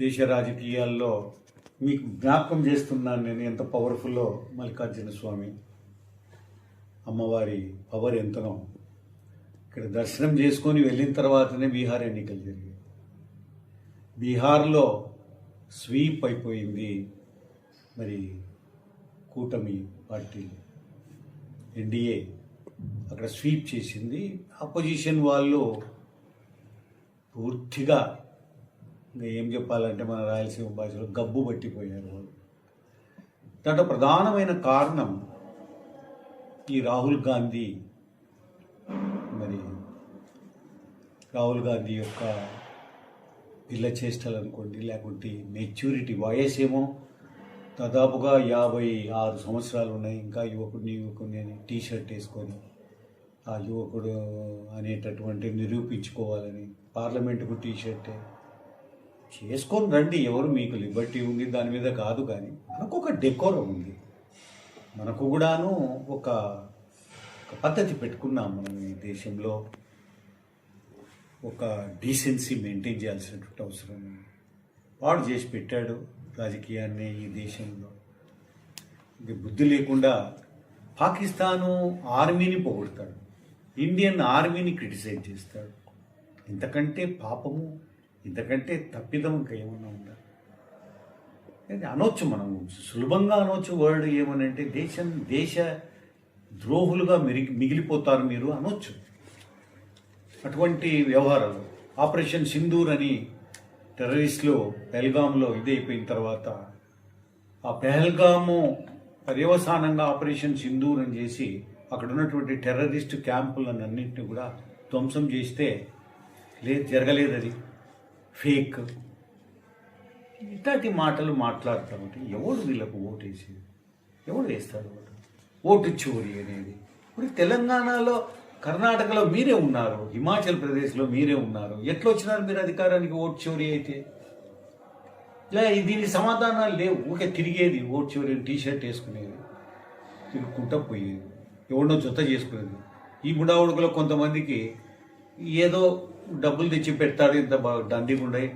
దేశ రాజకీయాల్లో మీకు జ్ఞాపకం చేస్తున్నాను నేను ఎంత పవర్ఫుల్లో మల్లికార్జున స్వామి అమ్మవారి పవర్ ఎంతనో. ఇక్కడ దర్శనం చేసుకొని వెళ్ళిన తర్వాతనే బీహార్ ఎన్నికలు జరిగాయి. బీహార్లో స్వీప్ అయిపోయింది మరి కూటమి పార్టీ ఎన్డీఏ. అక్కడ స్వీప్ చేసింది. అపోజిషన్ వాళ్ళు పూర్తిగా ఇంకా ఏం చెప్పాలంటే మన రాయలసీమ భాషలో గబ్బు పట్టిపోయారు వాళ్ళు. దాంట్లో ప్రధానమైన కారణం ఈ రాహుల్ గాంధీ. మరి రాహుల్ గాంధీ యొక్క పిల్ల చేష్టలు అనుకోండి లేకుంటే మెచ్యూరిటీ వయసేమో దాదాపుగా యాభై ఆరు సంవత్సరాలు ఉన్నాయి. ఇంకా యువకుడిని యువకుడిని టీషర్ట్ టీ షర్ట్ వేసుకొని ఆ యువకుడు అనేటటువంటి నిరూపించుకోవాలని పార్లమెంటుకు టీ షర్టే చేసుకొని రండి ఎవరు మీకు లిబర్టీ ఉంది దాని మీద కాదు కానీ మనకు ఒక డెకోరం ఉంది. మనకు కూడాను ఒక పద్ధతి పెట్టుకున్నాం మనం ఈ దేశంలో. ఒక డీసెన్సీ మెయింటైన్ చేయాల్సినటువంటి అవసరం వాడు చేసి పెట్టాడు రాజకీయాన్ని ఈ దేశంలో. ఇది బుద్ధి లేకుండా పాకిస్తాను ఆర్మీని పొగుడతాడు. ఇండియన్ ఆర్మీని క్రిటిసైజ్ చేస్తాడు. ఇంతకంటే పాపము ఇంతకంటే తప్పిదం ఇంకా ఏమన్నా ఉందా? ఇది అనొచ్చు మనం సులభంగా అనొచ్చు వర్డ్ ఏమనంటే దేశం దేశ ద్రోహులుగా మిరిగి మిగిలిపోతారు మీరు అనొచ్చు. అటువంటి వ్యవహారాలు. ఆపరేషన్ సింధూర్ అని టెర్రరిస్టులు పెహల్గాంలో ఇదైపోయిన తర్వాత ఆ పెహల్గాము పర్యవసానంగా ఆపరేషన్ సింధూర్ అని చేసి అక్కడ ఉన్నటువంటి టెర్రరిస్ట్ క్యాంపులను అన్నింటినీ కూడా ధ్వంసం చేస్తే లేదు జరగలేదు అది ఫేక్. ఇట్లాంటి మాటలు మాట్లాడుతూ ఉంటే ఎవడు వీళ్ళకు ఓటేసేది? ఎవడు వేస్తాడు ఓటు ఓటు చోరీ అనేది. ఇప్పుడు తెలంగాణలో కర్ణాటకలో మీరే ఉన్నారు. హిమాచల్ ప్రదేశ్లో మీరే ఉన్నారు. ఎట్లా వచ్చినారు మీరు అధికారానికి ఓటు చోరీ అయితే? లే దీనికి సమాధానాలు లేవు. ఊకే తిరిగేది ఓటు చోరీ టీ షర్ట్ వేసుకునేది. తిరుగుకుంటా పోయేది. ఎవడో జొత్త చేసుకునేది. ఈ బుడావుడుకులో కొంతమందికి ఏదో డబ్బులు తెచ్చి పెడతాడు ఇంత బాగా దండిగుండయి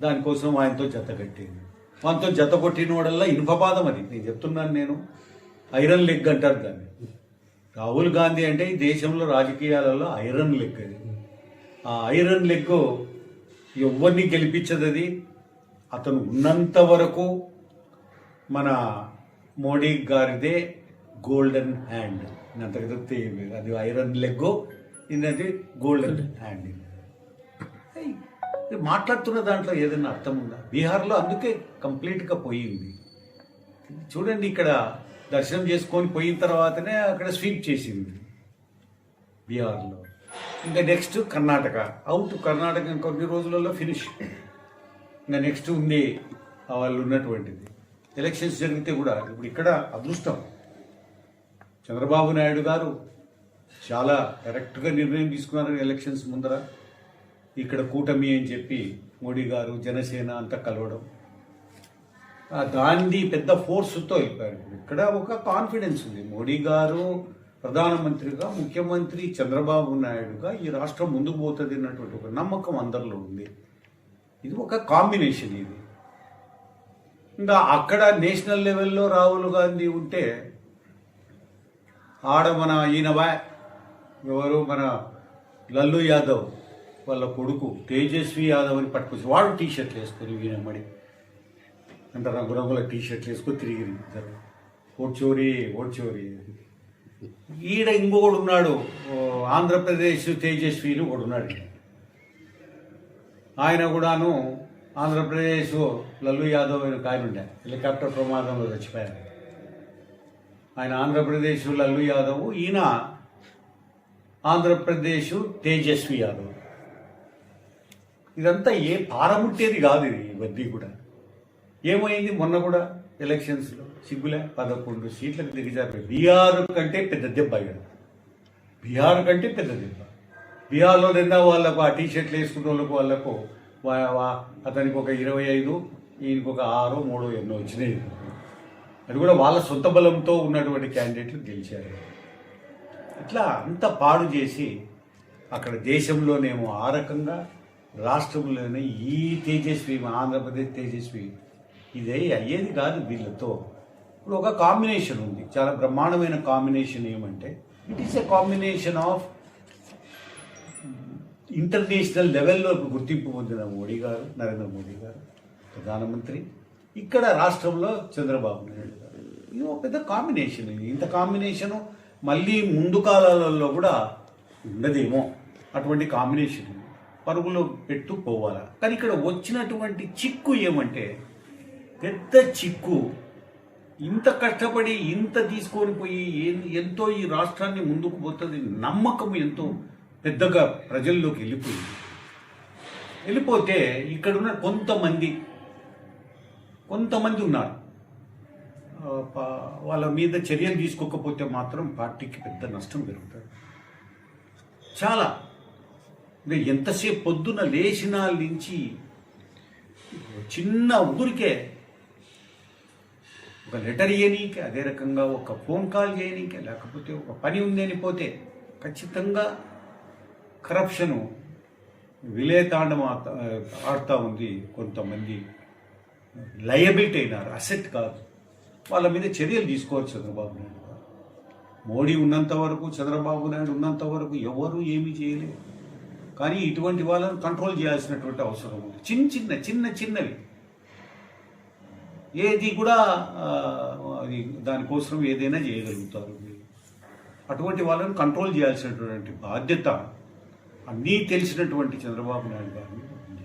దానికోసం ఆయనతో జత కట్టింది. మనతో జత కొట్టిన వాడల్లా ఇనుపపాదం అది. నేను చెప్తున్నాను నేను. ఐరన్ లెగ్ అంటారు దాన్ని. రాహుల్ గాంధీ అంటే ఈ దేశంలో రాజకీయాలలో ఐరన్ లెగ్ అది. ఆ ఐరన్ లెగ్ ఎవరిని గెలిపించదు అది. అతను ఉన్నంత వరకు మన మోడీ గారిదే గోల్డెన్ హ్యాండ్. అంతకు లేదు. అది ఐరన్ లెగ్ ఇది గోల్డెన్ హ్యాండ్ మాట్లాడుతున్న దాంట్లో ఏదైనా అర్థం ఉందా? బీహార్లో అందుకే కంప్లీట్గా పోయింది. చూడండి ఇక్కడ దర్శనం చేసుకొని పోయిన తర్వాతనే అక్కడ స్వీప్ చేసింది బీహార్లో. ఇంకా నెక్స్ట్ కర్ణాటక. అవుట్ కర్ణాటక కొన్ని రోజులలో ఫినిష్. ఇంకా నెక్స్ట్ ఉంది వాళ్ళు ఉన్నటువంటిది. ఎలక్షన్స్ జరిగితే కూడా ఇప్పుడు ఇక్కడ అదృష్టం. చంద్రబాబు నాయుడు గారు చాలా కరెక్ట్గా నిర్ణయం తీసుకున్నారు ఎలక్షన్స్ ముందర. ఇక్కడ కూటమి అని చెప్పి మోడీ గారు జనసేన అంతా కలవడం. ఆ దాన్ని పెద్ద ఫోర్స్తో వెళ్ళిపోయారు. ఇక్కడ ఒక కాన్ఫిడెన్స్ ఉంది. మోడీ గారు ప్రధానమంత్రిగా ముఖ్యమంత్రి చంద్రబాబు నాయుడుగా ఈ రాష్ట్రం ముందుకు పోతుంది అన్నటువంటి ఒక నమ్మకం అందరిలో ఉంది. ఇది ఒక కాంబినేషన్ ఇది. ఇంకా అక్కడ నేషనల్ లెవెల్లో రాహుల్ గాంధీ ఉంటే ఆడ మన ఈయన ఎవరు? మన లల్లు యాదవ్ వాళ్ళ కొడుకు తేజస్వి యాదవ్ అని పట్టుకొచ్చి వాడు టీ షర్ట్లు వేసుకొని వీనమ్మడి అంటే రంగురంగుల టీ షర్ట్లు వేసుకొని తిరిగి ఇద్దరు. ఓడ్చోరి చోరీ ఈడ ఇంకొకడు ఉన్నాడు. ఆంధ్రప్రదేశ్ తేజస్విని ఒకడు ఉన్నాడు. ఆయన కూడాను ఆంధ్రప్రదేశ్ లల్లు యాదవ్ అని ఒక ఆయన ఉండే. హెలికాప్టర్ ప్రమాదంలో చచ్చిపోయారు ఆయన ఆంధ్రప్రదేశ్ లల్లు యాదవ్ ఈయన ఆంధ్రప్రదేశ్ తేజస్వి యాదవ్. ఇదంతా ఏ పారముట్టేది కాదు ఇది ఇవన్నీ కూడా. ఏమైంది? మొన్న కూడా ఎలక్షన్స్లో సిగ్గులే? పదకొండు సీట్లకు దిగజారు బీహార్ కంటే పెద్ద దెబ్బ ఇక్కడ బీహార్ కంటే పెద్ద దెబ్బ. బీహార్లో నిన్న వాళ్ళకు ఆ టీ షర్ట్లు వేసుకున్న వాళ్ళకు వాళ్ళకు అతనికి ఒక ఇరవై ఐదు ఈయనకు ఒక ఆరు మూడు ఎన్నో వచ్చినాయి. అది కూడా వాళ్ళ సొంత బలంతో ఉన్నటువంటి క్యాండిడేట్లు గెలిచారు. ఇట్లా అంత పాడు చేసి అక్కడ దేశంలోనేమో ఆ రకంగా రాష్ట్రంలోనే ఈ తేజస్వి ఆంధ్రప్రదేశ్ తేజస్వి ఇదే అయ్యేది కాదు వీళ్ళతో. ఇప్పుడు ఒక కాంబినేషన్ ఉంది. చాలా బ్రహ్మాండమైన కాంబినేషన్ ఏమంటే it is a combination of international లెవెల్లో గుర్తింపు పొందిన మోడీ గారు నరేంద్ర మోడీ గారు ప్రధానమంత్రి. ఇక్కడ రాష్ట్రంలో చంద్రబాబు నాయుడు గారు. ఇది ఒక పెద్ద కాంబినేషన్ ఇది. ఇంత కాంబినేషను మళ్ళీ ముందు కాలాలలో కూడా ఉండదేమో అటువంటి కాంబినేషన్ పరుగులో పెట్టుకోవాలా కానీ ఇక్కడ వచ్చినటువంటి చిక్కు ఏమంటే పెద్ద చిక్కు. ఇంత కష్టపడి ఇంత తీసుకొని పోయి ఎంతో ఈ రాష్ట్రాన్ని ముందుకు పోతుంది నమ్మకం ఎంతో పెద్దగా ప్రజల్లోకి వెళ్ళిపోయింది. వెళ్ళిపోతే ఇక్కడున్న కొంతమంది కొంతమంది ఉన్నారు. వాళ్ళ మీద చర్యలు తీసుకోకపోతే మాత్రం పార్టీకి పెద్ద నష్టం జరుగుతుంది చాలా. ఎంతసేపు పొద్దున లేచిన నుంచి చిన్న ఊరికే ఒక లెటర్ చేయనీకి అదే రకంగా ఒక ఫోన్ కాల్ చేయనీకే లేకపోతే ఒక పని ఉందని పోతే ఖచ్చితంగా కరప్షను విలేతాండం ఆడుతూ ఉంది కొంతమంది. లయబిలిటీ అయినారు అసెట్ కాదు. వాళ్ళ మీద చర్యలు తీసుకోవచ్చు చంద్రబాబు నాయుడు మోడీ ఉన్నంత వరకు చంద్రబాబు నాయుడు ఉన్నంత వరకు ఎవరు ఏమీ చేయలేదు. కానీ ఇటువంటి వాళ్ళని కంట్రోల్ చేయాల్సినటువంటి అవసరం ఉంది. చిన్న చిన్న చిన్న చిన్నవి. ఏది కూడా అది దానికోసం ఏదైనా చేయగలుగుతారు. అటువంటి వాళ్ళని కంట్రోల్ చేయాల్సినటువంటి బాధ్యత అన్నీ తెలిసినటువంటి చంద్రబాబు నాయుడు గారు ఉంది.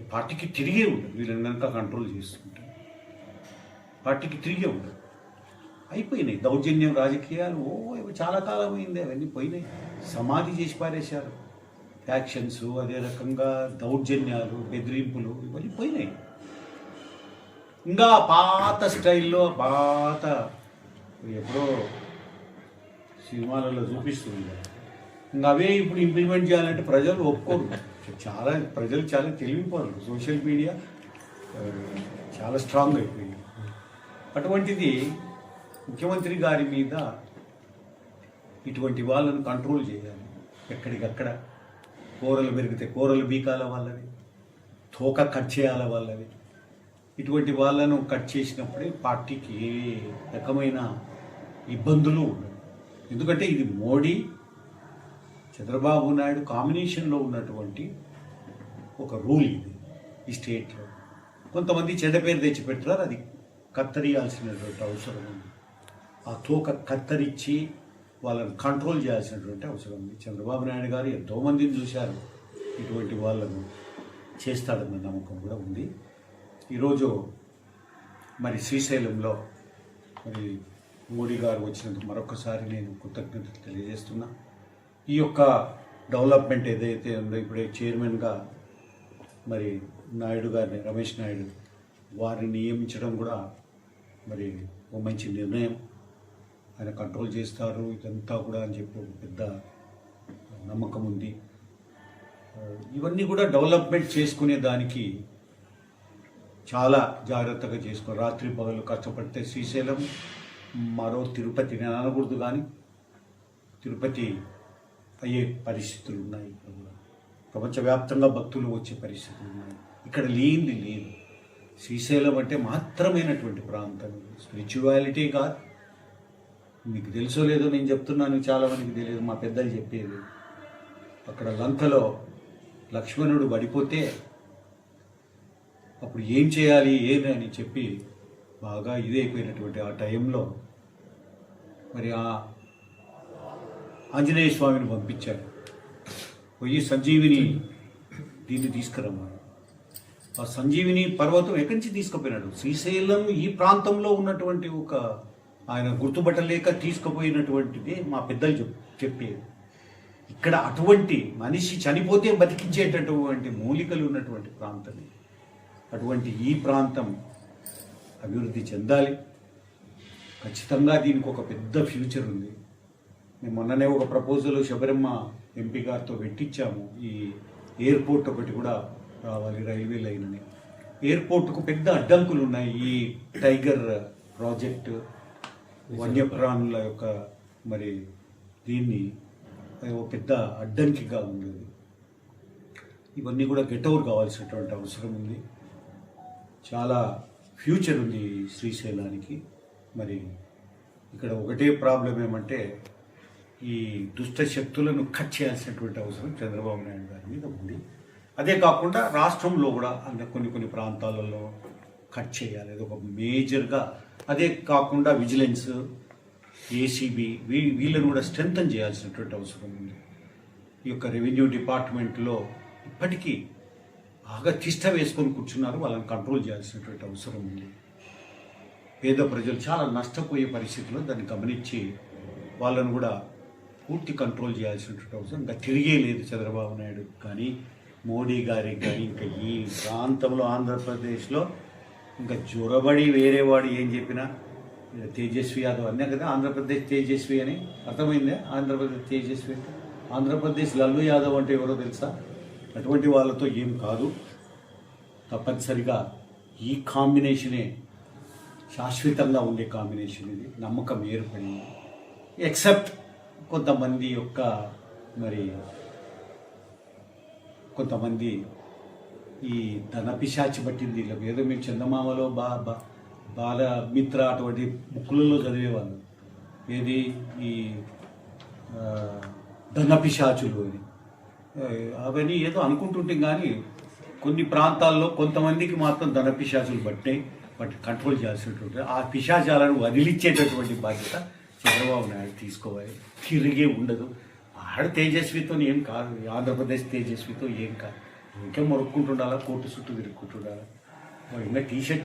ఈ పార్టీకి తిరిగే ఉంది. వీళ్ళంతా కంట్రోల్ చేస్తుంటారు పార్టీకి తిరిగే ఉండదు అయిపోయినాయి దౌర్జన్యం రాజకీయాలు ఓ చాలా కాలం అయింది అవన్నీ పోయినాయి. సమాధి చేసి పారేశారు. ఫ్యాక్షన్స్ అదే రకంగా దౌర్జన్యాలు బెదిరింపులు ఇవన్నీ పోయినాయి. ఇంకా పాత స్టైల్లో పాత ఎప్పుడో సినిమాలలో చూపిస్తుంది. ఇంకా అవే ఇప్పుడు ఇంప్లిమెంట్ చేయాలంటే ప్రజలు ఒప్పుకోరు. చాలా ప్రజలు చాలా తెలివిపోరు. సోషల్ మీడియా చాలా స్ట్రాంగ్ అయిపోయింది. అటువంటిది ముఖ్యమంత్రి గారి మీద ఇటువంటి వాళ్ళను కంట్రోల్ చేయాలి. ఎక్కడికక్కడ కూరలు పెరిగితే కూరలు బీకాల వాళ్ళవి తోక కట్ చేయాల వాళ్ళవి. ఇటువంటి వాళ్ళను కట్ చేసినప్పుడే పార్టీకి ఏ రకమైన ఇబ్బందులు ఉండవు. ఎందుకంటే ఇది మోడీ చంద్రబాబు నాయుడు కాంబినేషన్లో ఉన్నటువంటి ఒక రూల్ ఇది ఈ స్టేట్లో. కొంతమంది చెడ్డ పేరు తెచ్చిపెట్టారు అది కత్తరియాల్సినటువంటి అవసరం ఉంది. ఆ తోక కత్తరించి వాళ్ళని కంట్రోల్ చేయాల్సినటువంటి అవసరం ఉంది. చంద్రబాబు నాయుడు గారు ఎంతోమందిని చూశారు. ఇటువంటి వాళ్ళను చేస్తాడన్న నమ్మకం కూడా ఉంది. ఈరోజు మరి శ్రీశైలంలో మరి మోడీ గారు వచ్చినందుకు మరొకసారి నేను కృతజ్ఞతలు తెలియజేస్తున్నా. ఈ యొక్క డెవలప్మెంట్ ఏదైతే ఉందో ఇప్పుడే చైర్మన్గా మరి నాయుడు గారిని రమేష్ నాయుడు వారిని నియమించడం కూడా మరి ఓ మంచి నిర్ణయం. ఆయన కంట్రోల్ చేస్తారు. ఇదంతా కూడా అని చెప్పి ఒక పెద్ద నమ్మకం ఉంది. ఇవన్నీ కూడా డెవలప్మెంట్ చేసుకునే దానికి చాలా జాగ్రత్తగా చేసుకో రాత్రి పగలు కష్టపడితే శ్రీశైలం మరో తిరుపతి నేను అనకూడదు కానీ తిరుపతి అయ్యే పరిస్థితులు ఉన్నాయి. ఇక్కడ కూడా ప్రపంచవ్యాప్తంగా భక్తులు వచ్చే పరిస్థితులు ఉన్నాయి. ఇక్కడ లేనిది లేదు. శ్రీశైలం అంటే మాత్రమైనటువంటి ప్రాంతం. స్పిరిచువాలిటీ కాదు. మీకు తెలుసో లేదో నేను చెప్తున్నాను చాలా మందికి తెలియదు మా పెద్దలు చెప్పేది. అక్కడ లంకలో లక్ష్మణుడు పడిపోతే అప్పుడు ఏం చేయాలి ఏమి అని చెప్పి బాగా ఇదైపోయినటువంటి ఆ టైంలో మరి ఆ ఆంజనేయ స్వామిని పంపించారు. పోయి సంజీవిని దీన్ని తీసుకురమ్మన్నారు. సంజీవిని పర్వతం ఎక్కడి నుంచి తీసుకుపోయినాడు? శ్రీశైలం ఈ ప్రాంతంలో ఉన్నటువంటి ఒక ఆయన గుర్తుపట్టలేక తీసుకుపోయినటువంటిది మా పెద్దలు చెప్ చెప్పేది. ఇక్కడ అటువంటి మనిషి చనిపోతే బతికించేటటువంటి మూలికలు ఉన్నటువంటి ప్రాంతం అటువంటి ఈ ప్రాంతం అభివృద్ధి చెందాలి. ఖచ్చితంగా దీనికి ఒక పెద్ద ఫ్యూచర్ ఉంది. మేము మొన్ననే ఒక ప్రపోజల్ శబరమ్మ ఎంపీ గారితో పెట్టించాము. ఈ ఎయిర్పోర్ట్ ఒకటి కూడా రావాలి రైల్వే లైన్ అని. ఎయిర్పోర్ట్కు పెద్ద అడ్డంకులు ఉన్నాయి ఈ టైగర్ ప్రాజెక్టు. వన్యప్రాణుల యొక్క మరి దీన్ని అది ఒక పెద్ద అడ్డంకిగా ఉండేది ఇవన్నీ కూడా గెట్ ఓవర్ కావాల్సినటువంటి అవసరం ఉంది. చాలా ఫ్యూచర్ ఉంది శ్రీశైలానికి. మరి ఇక్కడ ఒకటే ప్రాబ్లం ఏమంటే ఈ దుష్ట శక్తులను కట్ చేయాల్సినటువంటి అవసరం చంద్రబాబు నాయుడు గారి మీద ఉంది. అదే కాకుండా రాష్ట్రంలో కూడా కొన్ని కొన్ని ప్రాంతాలలో కట్ చేయాలి. అది ఒక మేజర్గా అదే కాకుండా విజిలెన్స్ ఏసీబీ వీ వీళ్ళను కూడా స్ట్రెంగ్తన్ చేయాల్సినటువంటి అవసరం ఉంది. ఈ యొక్క రెవెన్యూ డిపార్ట్మెంట్లో ఇప్పటికీ బాగా తిష్ట వేసుకొని కూర్చున్నారు. వాళ్ళని కంట్రోల్ చేయాల్సినటువంటి అవసరం ఉంది. పేద ప్రజలు చాలా నష్టపోయే పరిస్థితిలో దాన్ని గమనించి వాళ్ళను కూడా పూర్తి కంట్రోల్ చేయాల్సినటువంటి అవసరం. ఇంకా తిరిగే లేదు చంద్రబాబు నాయుడు. కానీ మోడీ గారికి కానీ ఇంకా ఈ ప్రాంతంలో ఆంధ్రప్రదేశ్లో ఇంకా జ్వరబడి వేరేవాడు ఏం చెప్పినా? తేజస్వి యాదవ్ అన్నా కదా ఆంధ్రప్రదేశ్ తేజస్వి అని అర్థమైందా? ఆంధ్రప్రదేశ్ తేజస్వి అంటే? ఆంధ్రప్రదేశ్ లల్లు యాదవ్ అంటే ఎవరో తెలుసా? అటువంటి వాళ్ళతో ఏం కాదు. తప్పనిసరిగా ఈ కాంబినేషనే శాశ్వతంగా ఉండే కాంబినేషన్ ఇది. నమ్మకం ఏర్పడింది. ఎక్సెప్ట్ కొంతమంది యొక్క మరి కొంతమంది ఈ ధన పిశాచి పట్టింది. ఇలా ఏదో మేము చందమామలో బా బా బాల మిత్ర అటువంటి బుక్కులలో చదివేవాళ్ళు. ఏది ఈ ఆ, ధన పిశాచులు అని. అవన్నీ ఏదో అనుకుంటుంటే కానీ కొన్ని ప్రాంతాల్లో కొంతమందికి మాత్రం ధన పిశాచులు పట్టినాయి బట్ కంట్రోల్ చేయాల్సినటువంటి ఆ పిశాచాలను వదిలిచ్చేటటువంటి బాధ్యత చంద్రబాబు నాయుడు తీసుకోవాలి. తిరిగే ఉండదు. ఆడ తేజస్వితో ఏం కాదు. ఆంధ్రప్రదేశ్ తేజస్వితో ఏం కాదు. ఇంకేం మొరుక్కుంటుండాలా? కోర్టు చుట్టూ తిరుక్కుంటుండాలా? ఇంకా టీషర్ట్